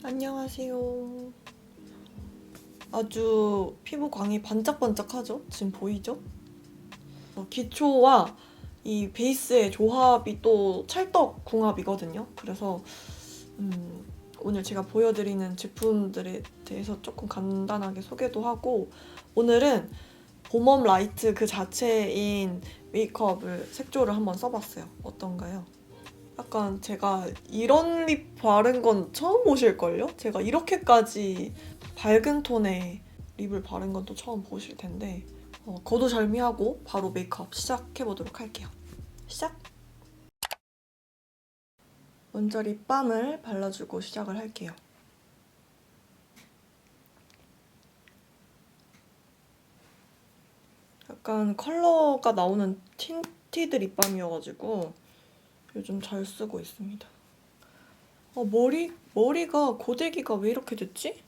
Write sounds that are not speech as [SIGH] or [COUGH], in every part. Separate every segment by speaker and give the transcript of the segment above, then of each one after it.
Speaker 1: 안녕하세요. 아주 피부 광이 반짝반짝하죠? 지금 보이죠? 어, 기초와 이 베이스의 조합이 또 찰떡 궁합이거든요. 그래서 음, 오늘 제가 보여드리는 제품들에 대해서 조금 간단하게 소개도 하고 오늘은 봄웜 라이트 그 자체인 메이크업을 색조를 한번 써봤어요. 어떤가요? 약간 제가 이런 립 바른 건 처음 보실걸요? 제가 이렇게까지 밝은 톤의 립을 바른 건 또 처음 보실 텐데 어, 거두절미하고 바로 메이크업 시작해보도록 할게요. 시작! 먼저 립밤을 발라주고 시작을 할게요. 약간 컬러가 나오는 틴티드 립밤이어가지고 요즘 잘 쓰고 있습니다. 어, 머리, 머리가 고데기가 왜 이렇게 됐지?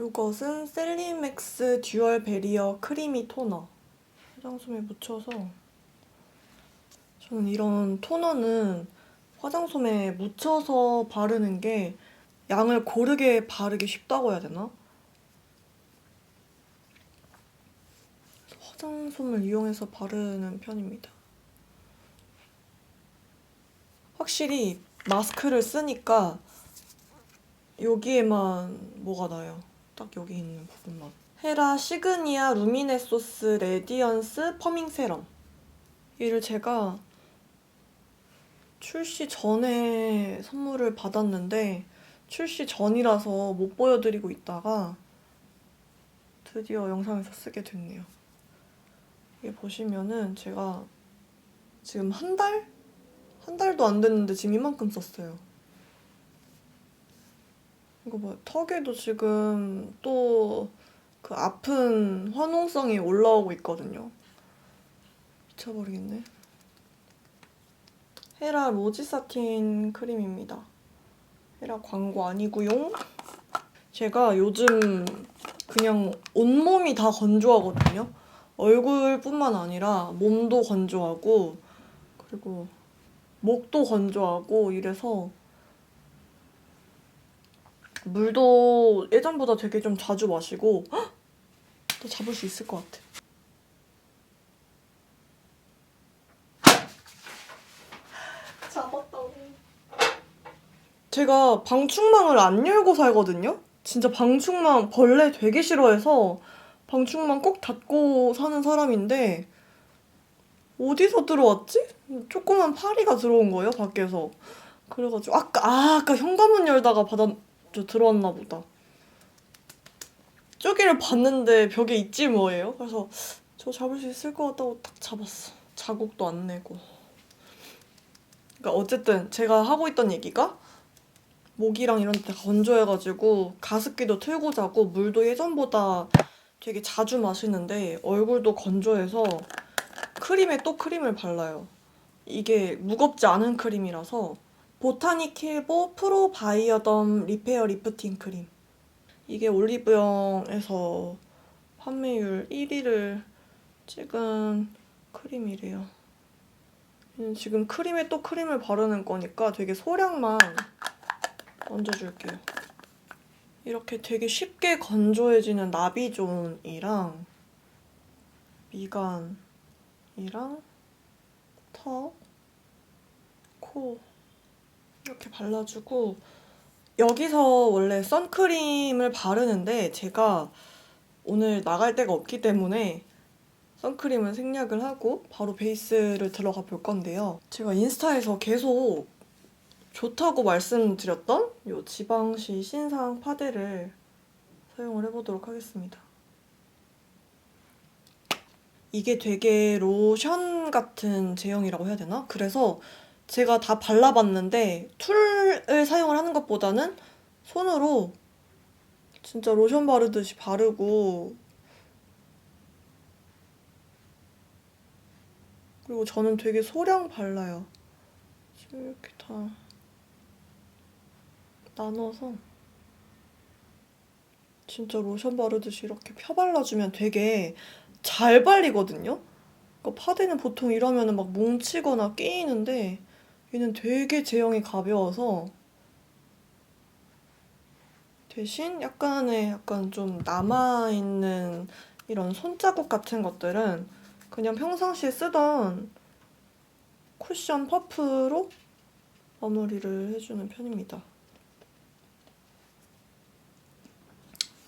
Speaker 1: 이것은 셀리맥스 듀얼 베리어 크리미 토너. 화장솜에 묻혀서 저는 이런 토너는 화장솜에 묻혀서 바르는 게 양을 고르게 바르기 쉽다고 해야 되나? 화장솜을 이용해서 바르는 편입니다. 확실히 마스크를 쓰니까 여기에만 뭐가 나요. 딱 여기 있는 부분만. 헤라 시그니아 루미네소스 레디언스 퍼밍 세럼. 이를 제가 출시 전에 선물을 받았는데 출시 전이라서 못 보여드리고 있다가 드디어 영상에서 쓰게 됐네요. 이게 보시면은 제가 지금 한 달? 한 달도 안 됐는데 지금 이만큼 썼어요. 이거 봐. 턱에도 지금 또 그 아픈 화농성이 올라오고 있거든요. 미쳐버리겠네. 헤라 로지 사틴 크림입니다. 헤라 광고 아니고요. 제가 요즘 그냥 온몸이 다 건조하거든요. 얼굴뿐만 아니라 몸도 건조하고 그리고 목도 건조하고 이래서 물도 예전보다 되게 좀 자주 마시고 헉! 또 잡을 수 있을 것 같아. 잡았다고. 제가 방충망을 안 열고 살거든요. 진짜 방충망 벌레 되게 싫어해서 방충망 꼭 닫고 사는 사람인데 어디서 들어왔지? 조그만 파리가 들어온 거예요 밖에서. 그래가지고 아까 아 아까 현관문 열다가 받아 저 들어왔나 보다. 저기를 봤는데 벽에 있지 뭐예요. 그래서 저 잡을 수 있을 것 같다고 딱 잡았어. 자국도 안 내고. 그러니까 어쨌든 제가 하고 있던 얘기가 목이랑 이런 데 건조해가지고 가습기도 틀고 자고 물도 예전보다 되게 자주 마시는데 얼굴도 건조해서 크림에 또 크림을 발라요. 이게 무겁지 않은 크림이라서 보타닉 힐보 프로 바이어덤 리페어 리프팅 크림. 이게 올리브영에서 판매율 1위를 찍은 크림이래요. 음, 지금 크림에 또 크림을 바르는 거니까 되게 소량만 얹어줄게요. 이렇게 되게 쉽게 건조해지는 나비존이랑 미간 이랑 턱, 코 이렇게 발라주고 여기서 원래 선크림을 바르는데 제가 오늘 나갈 데가 없기 때문에 선크림을 생략을 하고 바로 베이스를 들어가 볼 건데요. 제가 인스타에서 계속 좋다고 말씀드렸던 이 지방시 신상 파데를 사용을 해보도록 하겠습니다. 이게 되게 로션 같은 제형이라고 해야 되나? 그래서 제가 다 발라봤는데 툴을 사용을 하는 것보다는 손으로 진짜 로션 바르듯이 바르고 그리고 저는 되게 소량 발라요. 이렇게 다 나눠서 진짜 로션 바르듯이 이렇게 펴발라주면 되게 잘 발리거든요? 그러니까 파데는 보통 이러면 막 뭉치거나 끼이는데 얘는 되게 제형이 가벼워서 대신 약간의 약간 좀 남아있는 이런 손자국 같은 것들은 그냥 평상시에 쓰던 쿠션 퍼프로 마무리를 해주는 편입니다.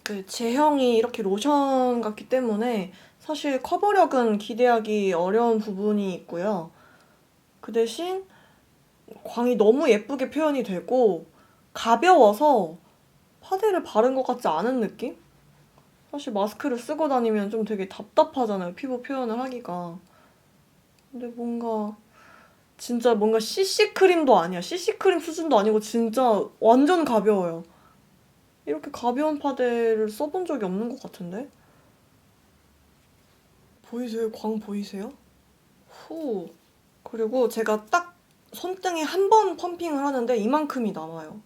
Speaker 1: 그 제형이 이렇게 로션 같기 때문에 사실 커버력은 기대하기 어려운 부분이 있고요. 그 대신 광이 너무 예쁘게 표현이 되고 가벼워서 파데를 바른 것 같지 않은 느낌? 사실 마스크를 쓰고 다니면 좀 되게 답답하잖아요. 피부 표현을 하기가. 근데 뭔가 진짜 뭔가 CC 크림도 아니야. CC 크림 수준도 아니고 진짜 완전 가벼워요. 이렇게 가벼운 파데를 써본 적이 없는 것 같은데? 보이세요? 광 보이세요? 후. 그리고 제가 딱 손등에 한 번 펌핑을 하는데 이만큼이 남아요.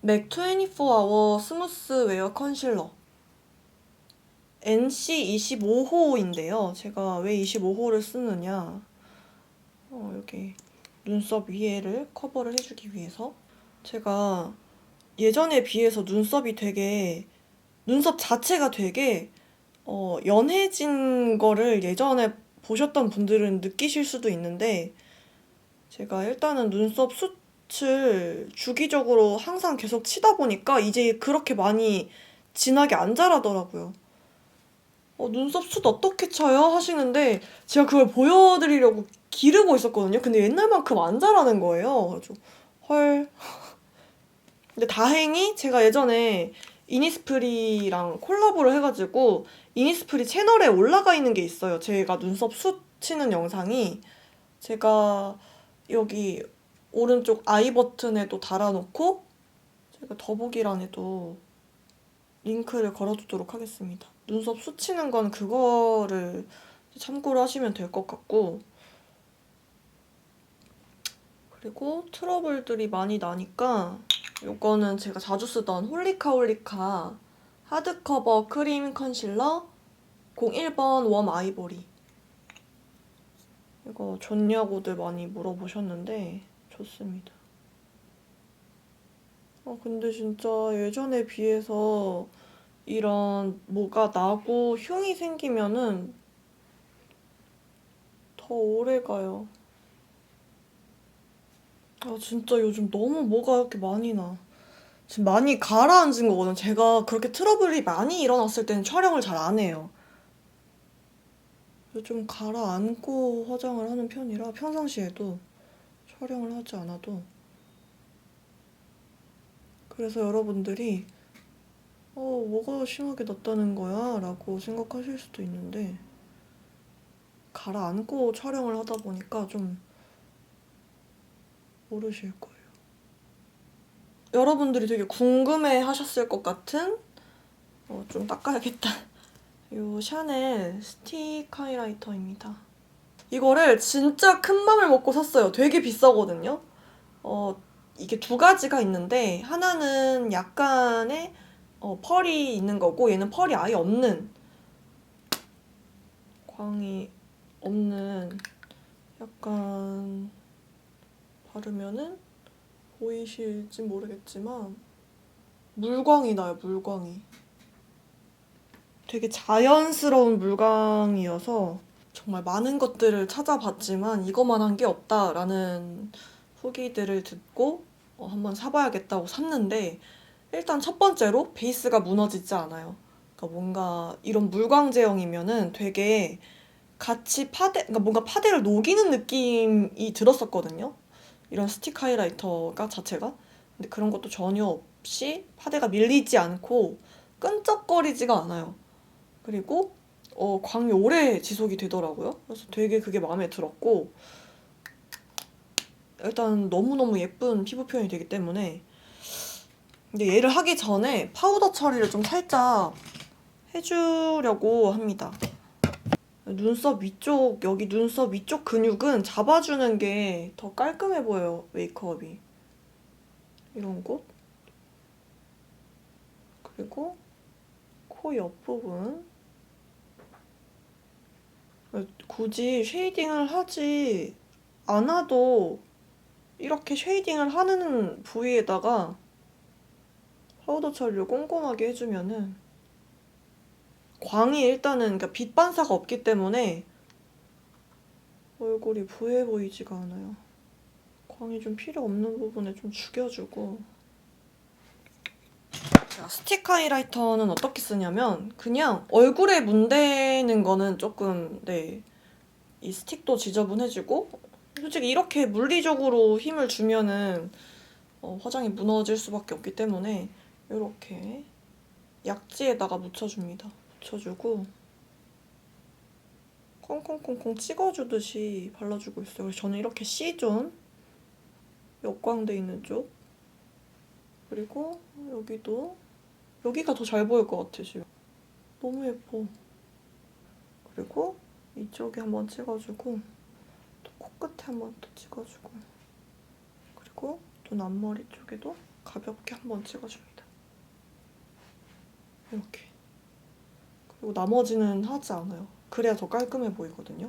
Speaker 1: 맥 24hour 스무스 웨어 컨실러. NC 25호인데요. 제가 왜 25호를 쓰느냐. 어, 여기 눈썹 위에를 커버를 해주기 위해서. 제가 예전에 비해서 눈썹이 되게, 눈썹 자체가 되게, 어, 연해진 거를 예전에 보셨던 분들은 느끼실 수도 있는데, 제가 일단은 눈썹 숱을 주기적으로 항상 계속 치다 보니까 이제 그렇게 많이 진하게 안 자라더라고요. 어, 눈썹 숱 어떻게 쳐요? 하시는데 제가 그걸 보여드리려고 기르고 있었거든요. 근데 옛날만큼 안 자라는 거예요. 그래서 헐. 근데 다행히 제가 예전에 이니스프리랑 콜라보를 해가지고 이니스프리 채널에 올라가 있는 게 있어요. 제가 눈썹 숱 치는 영상이 제가 여기 오른쪽 아이 버튼에도 달아놓고 제가 더보기란에도 링크를 걸어두도록 하겠습니다. 눈썹 숱치는 건 그거를 참고로 하시면 될 것 같고 그리고 트러블들이 많이 나니까 이거는 제가 자주 쓰던 홀리카 홀리카 하드커버 크림 컨실러 01번 웜 아이보리 이거 좋냐고들 많이 물어보셨는데 좋습니다. 아 근데 진짜 예전에 비해서 이런 뭐가 나고 흉이 생기면은 더 오래 가요. 아 진짜 요즘 너무 뭐가 이렇게 많이 나. 지금 많이 가라앉은 거거든. 제가 그렇게 트러블이 많이 일어났을 때는 촬영을 잘 안 해요. 좀 가라앉고 화장을 하는 편이라 평상시에도 촬영을 하지 않아도 그래서 여러분들이 어, 뭐가 심하게 났다는 거야? 라고 생각하실 수도 있는데 가라앉고 촬영을 하다 보니까 좀 모르실 거예요. 여러분들이 되게 궁금해 하셨을 것 같은 어, 좀 닦아야겠다. [LAUGHS] 요 샤넬 스틱 하이라이터입니다. 이거를 진짜 큰 맘을 먹고 샀어요. 되게 비싸거든요. 어, 이게 두 가지가 있는데 하나는 약간의 어, 펄이 있는 거고 얘는 펄이 아예 없는 광이 없는 약간 바르면은 보이실지 모르겠지만 물광이 나요 물광이 되게 자연스러운 물광이어서 정말 많은 것들을 찾아봤지만 이것만한 게 없다라는 후기들을 듣고 어, 한번 사봐야겠다고 샀는데 일단 첫 번째로 베이스가 무너지지 않아요. 그러니까 뭔가 이런 물광 제형이면은 되게 같이 파데, 그러니까 뭔가 파데를 녹이는 느낌이 들었었거든요. 이런 스틱 하이라이터가 자체가. 근데 그런 것도 전혀 없이 파데가 밀리지 않고 끈적거리지가 않아요. 그리고 어, 광이 오래 지속이 되더라고요. 그래서 되게 그게 마음에 들었고 일단 너무너무 예쁜 피부 표현이 되기 때문에 근데 얘를 하기 전에 파우더 처리를 좀 살짝 해주려고 합니다. 눈썹 위쪽, 여기 눈썹 위쪽 근육은 잡아주는 게 더 깔끔해 보여요, 메이크업이. 이런 곳. 그리고 코 옆부분. 굳이 쉐이딩을 하지 않아도 이렇게 쉐이딩을 하는 부위에다가 파우더 처리를 꼼꼼하게 해주면은 광이 일단은 그러니까 빛 반사가 없기 때문에 얼굴이 부해 보이지가 않아요. 광이 좀 필요 없는 부분에 좀 죽여주고 자, 스틱 하이라이터는 어떻게 쓰냐면 그냥 얼굴에 문대는 거는 조금 네. 이 스틱도 지저분해지고 솔직히 이렇게 물리적으로 힘을 주면은 어, 화장이 무너질 수밖에 없기 때문에 이렇게 약지에다가 묻혀줍니다. 묻혀주고 콩콩콩콩 찍어주듯이 발라주고 있어요. 그래서 저는 이렇게 C존 역광돼 있는 쪽 그리고 여기도 여기가 더 잘 보일 것 같아 지금. 너무 예뻐. 그리고 이쪽에 한번 찍어주고 또 코끝에 한번 또 찍어주고 그리고 눈 앞머리 쪽에도 가볍게 한번 찍어줍니다. 이렇게 그리고 나머지는 하지 않아요 그래야 더 깔끔해 보이거든요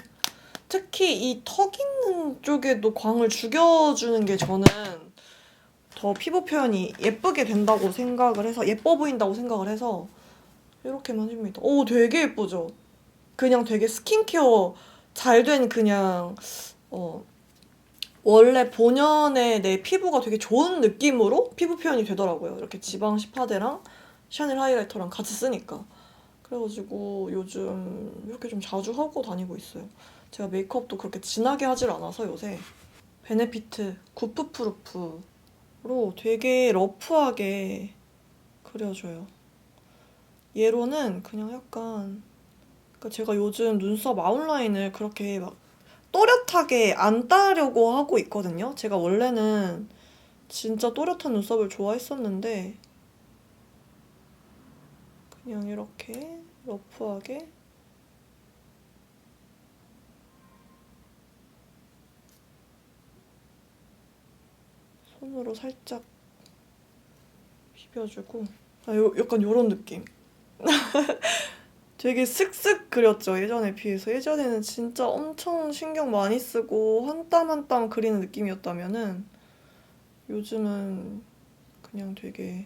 Speaker 1: 특히 이 턱 있는 쪽에도 광을 죽여주는 게 저는 더 피부 표현이 예쁘게 된다고 생각을 해서 예뻐 보인다고 생각을 해서 이렇게만 해줍니다. 오 되게 예쁘죠? 그냥 되게 스킨케어 잘 된 그냥 어 원래 본연의 내 피부가 되게 좋은 느낌으로 피부 표현이 되더라고요. 이렇게 지방 10파데랑 샤넬 하이라이터랑 같이 쓰니까. 그래가지고 요즘 이렇게 좀 자주 하고 다니고 있어요. 제가 메이크업도 그렇게 진하게 하질 않아서 요새 베네피트 구프프루프로 되게 러프하게 그려줘요. 얘로는 그냥 약간 그러니까 제가 요즘 눈썹 아웃라인을 그렇게 막 또렷하게 안 따려고 하고 있거든요. 제가 원래는 진짜 또렷한 눈썹을 좋아했었는데 그냥 이렇게 러프하게? 손으로 살짝 비벼주고. 아, 요, 약간 요런 느낌. [LAUGHS] 되게 슥슥 그렸죠 예전에 비해서. 예전에는 진짜 엄청 신경 많이 쓰고 한 땀 한 땀 그리는 느낌이었다면은 요즘은 그냥 되게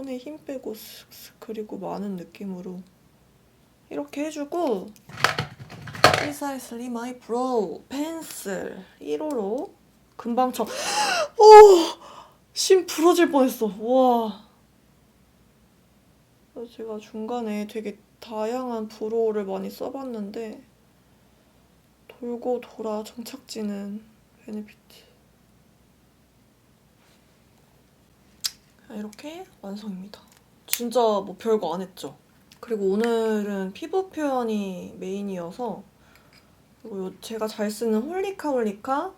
Speaker 1: 손에 힘 빼고 슥슥 그리고 많은 느낌으로 이렇게 해주고 Precisely My Brow 펜슬 1호로 금방 쳐. [GASPS] 오! 심 부러질 뻔했어. 와. 제가 중간에 되게 다양한 브로우를 많이 써봤는데 돌고 돌아 정착지는 베네피트. 이렇게 완성입니다. 진짜 뭐 별거 안 했죠. 그리고 오늘은 피부 표현이 메인이어서 요- 제가 잘 쓰는 홀리카 홀리카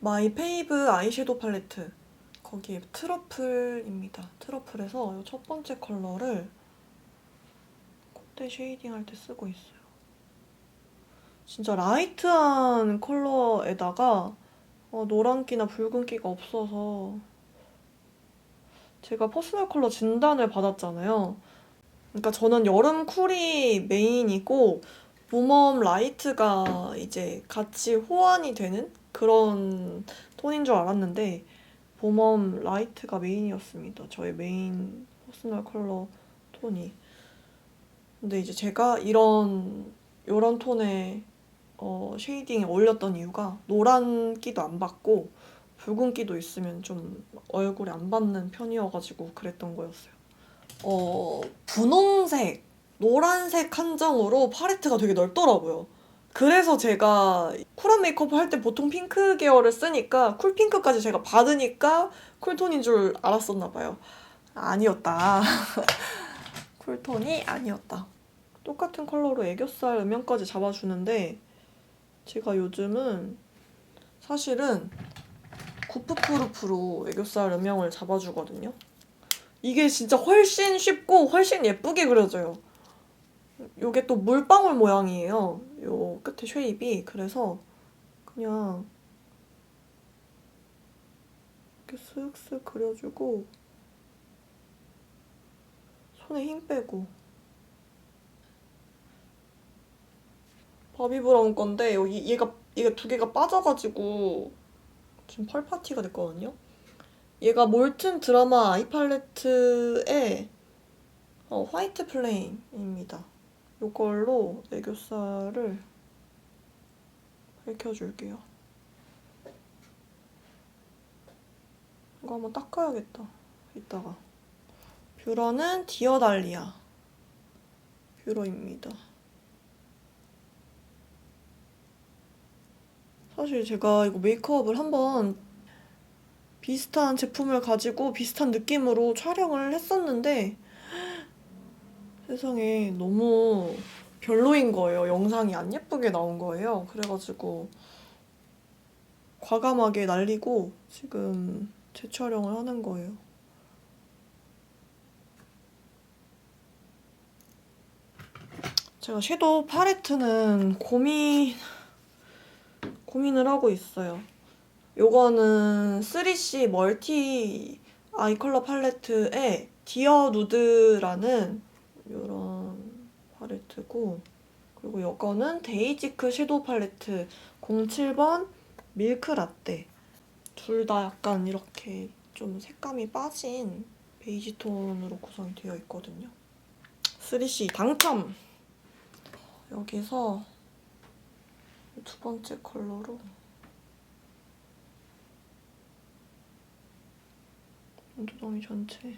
Speaker 1: 마이 페이브 아이섀도우 팔레트 거기에 트러플입니다. 트러플에서 이첫 번째 컬러를 콧대 쉐이딩 할 때 쓰고 있어요. 진짜 라이트한 컬러에다가 어, 노란기나 붉은기가 없어서 제가 퍼스널 컬러 진단을 받았잖아요. 그러니까 저는 여름 쿨이 메인이고 봄웜 라이트가 이제 같이 호환이 되는 그런 톤인 줄 알았는데 봄웜 라이트가 메인이었습니다. 저의 메인 퍼스널 컬러 톤이. 근데 이제 제가 이런 요런 톤의 어, 쉐이딩에 올렸던 이유가 노란기도 안 받고 붉은기도 있으면 좀 얼굴에 안 받는 편이어가지고 그랬던 거였어요. 어, 분홍색, 노란색 한정으로 팔레트가 되게 넓더라고요. 그래서 제가 쿨한 메이크업 할 때 보통 핑크 계열을 쓰니까 쿨핑크까지 제가 받으니까 쿨톤인 줄 알았었나 봐요. 아니었다. [LAUGHS] 쿨톤이 아니었다. 똑같은 컬러로 애교살 음영까지 잡아주는데 제가 요즘은 사실은 구프프루프로 애교살 음영을 잡아주거든요. 이게 진짜 훨씬 쉽고 훨씬 예쁘게 그려져요. 요게 또 물방울 모양이에요. 요 끝에 쉐입이. 그래서 그냥 이렇게 쓱쓱 그려주고 손에 힘 빼고 바비 브라운 건데 여기 얘가 얘가 두 개가 빠져가지고 지금 펄 파티가 됐거든요. 얘가 몰튼 드라마 아이 팔레트의 어, 화이트 플레인입니다. 이걸로 애교살을 밝혀줄게요. 이거 한번 닦아야겠다. 이따가. 뷰러는 디어달리아 뷰러입니다. 사실 제가 이거 메이크업을 한번 비슷한 제품을 가지고 비슷한 느낌으로 촬영을 했었는데 세상에 너무 별로인 거예요. 영상이 안 예쁘게 나온 거예요. 그래가지고 과감하게 날리고 지금 재촬영을 하는 거예요. 제가 섀도우 팔레트는 고민 고민을 하고 있어요. 요거는 3C 멀티 아이 컬러 팔레트의 디어 누드라는 요런 팔레트고 그리고 요거는 데이지크 섀도우 팔레트 07번 밀크 라떼 둘 다 약간 이렇게 좀 색감이 빠진 베이지 톤으로 구성되어 있거든요. 3C 당첨! 여기서 두 번째 컬러로? 눈두덩이 전체.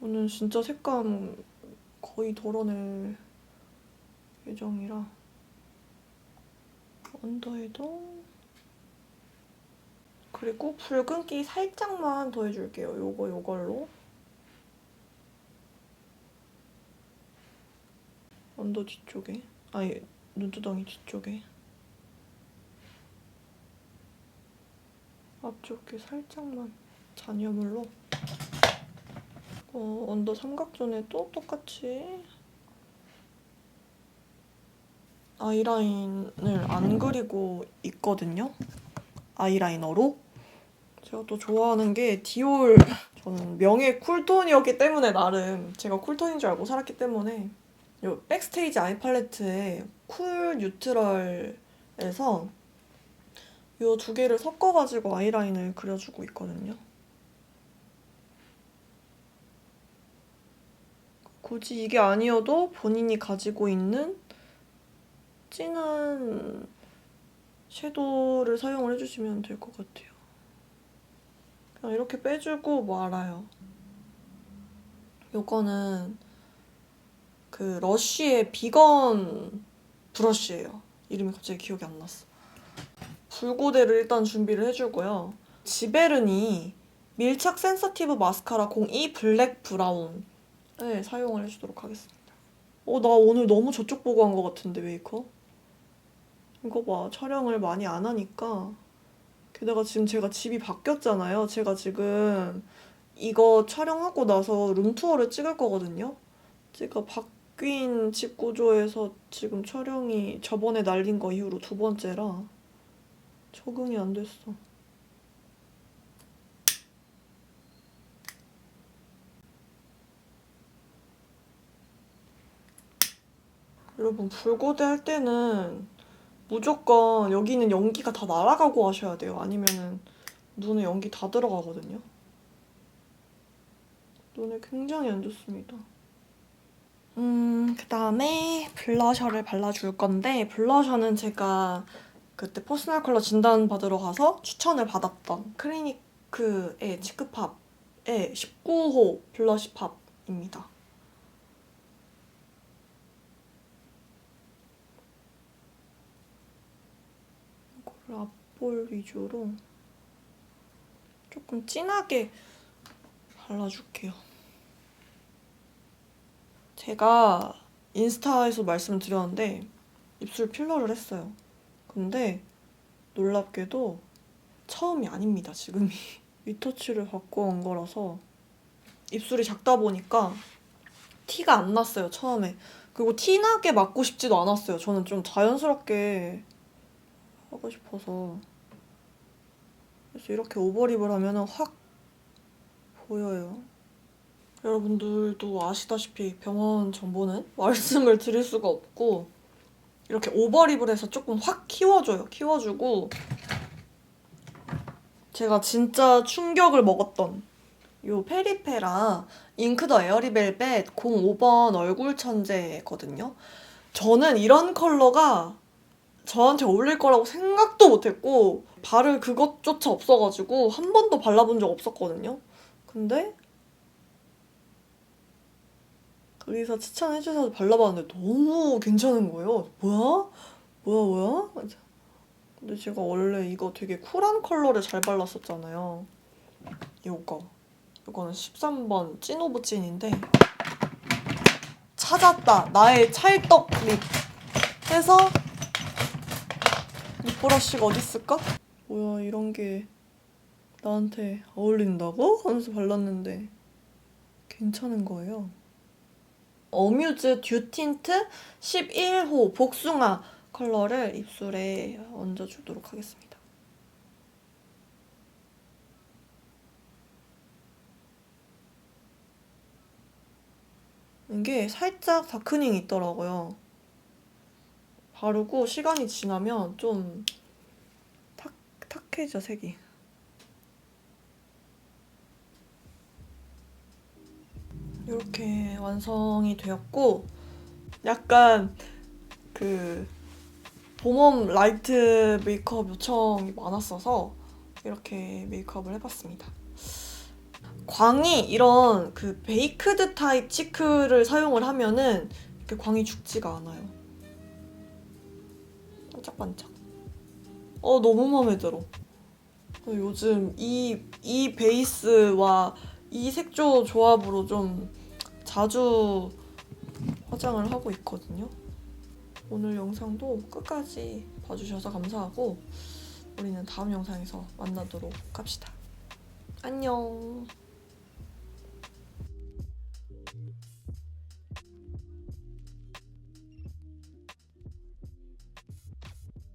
Speaker 1: 오늘 진짜 색감 거의 덜어낼 예정이라. 언더에도? 그리고 붉은기 살짝만 더해줄게요. 요거 요걸로. 언더 뒤쪽에. 아니 눈두덩이 뒤쪽에 앞쪽에 살짝만 잔여물로 어, 언더 삼각존에 또 똑같이 아이라인을 안 그리고 있거든요. 아이라이너로. 제가 또 좋아하는 게 디올 저는 명예 쿨톤이었기 때문에 나름 제가 쿨톤인 줄 알고 살았기 때문에 요 백스테이지 아이 팔레트에 쿨 뉴트럴에서 요 두 개를 섞어가지고 아이라인을 그려주고 있거든요. 굳이 이게 아니어도 본인이 가지고 있는 진한 섀도우를 사용을 해주시면 될 것 같아요. 그냥 이렇게 빼주고 말아요. 요거는 그 러쉬의 비건 브러쉬예요. 이름이 갑자기 기억이 안 났어. 붉고대를 일단 준비를 해주고요. 지베르니 밀착 센서티브 마스카라 02 블랙 브라운을 사용을 해주도록 하겠습니다. 어, 나 오늘 너무 저쪽 보고 한 것 같은데 메이크업? 이거 봐. 촬영을 많이 안 하니까. 게다가 지금 제가 집이 바뀌었잖아요. 제가 지금 이거 촬영하고 나서 룸투어를 찍을 거거든요. 제가 바 뀐 집 구조에서 지금 촬영이 저번에 날린 거 이후로 두 번째라 적응이 안 됐어. 여러분, 불고대 할 때는 무조건 여기는 연기가 다 날아가고 하셔야 돼요. 아니면은 눈에 연기 다 들어가거든요. 눈에 굉장히 안 좋습니다. 음, 그 다음에 블러셔를 발라줄 건데, 블러셔는 제가 그때 퍼스널 컬러 진단 받으러 가서 추천을 받았던 클리니크의 치크팝의 19호 블러시 팝입니다. 이거를 앞볼 위주로 조금 진하게 발라줄게요. 제가 인스타에서 말씀드렸는데 입술 필러를 했어요. 근데 놀랍게도 처음이 아닙니다, 지금이. [LAUGHS] 위터치를 갖고 온 거라서 입술이 작다 보니까 티가 안 났어요, 처음에. 그리고 티나게 맞고 싶지도 않았어요. 저는 좀 자연스럽게 하고 싶어서. 그래서 이렇게 오버립을 하면 확 보여요. 여러분들도 아시다시피 병원 정보는 [LAUGHS] 말씀을 드릴 수가 없고 이렇게 오버립을 해서 조금 확 키워줘요. 키워주고 제가 진짜 충격을 먹었던 요 페리페라 잉크더 에어리벨벳 05번 얼굴 천재거든요. 저는 이런 컬러가 저한테 어울릴 거라고 생각도 못했고 바를 그것조차 없어가지고 한 번도 발라본 적 없었거든요. 근데 거기서 추천해 주셔서 발라봤는데 너무 괜찮은 거예요. 뭐야? 뭐야 뭐야? 근데 제가 원래 이거 되게 쿨한 컬러를 잘 발랐었잖아요. 이거. 이거는 13번 찐오브 찐인데 찾았다. 나의 찰떡 립. 해서 립 브러쉬가 어디 있을까? 뭐야 이런 게 나한테 어울린다고? 하면서 발랐는데 괜찮은 거예요. 어뮤즈 듀 틴트 11호 복숭아 컬러를 입술에 얹어주도록 하겠습니다. 이게 살짝 다크닝이 있더라고요. 바르고 시간이 지나면 좀 탁, 탁해져, 색이. 이렇게 완성이 되었고, 약간 그 봄웜 라이트 메이크업 요청이 많았어서 이렇게 메이크업을 해봤습니다. 광이 이런 그 베이크드 타입 치크를 사용을 하면은 이렇게 광이 죽지가 않아요. 반짝반짝. 어 너무 마음에 들어. 요즘 이, 이 베이스와 이 색조 조합으로 좀 자주 화장을 하고 있거든요. 오늘 영상도 끝까지 봐주셔서 감사하고 우리는 다음 영상에서 만나도록 합시다. 안녕.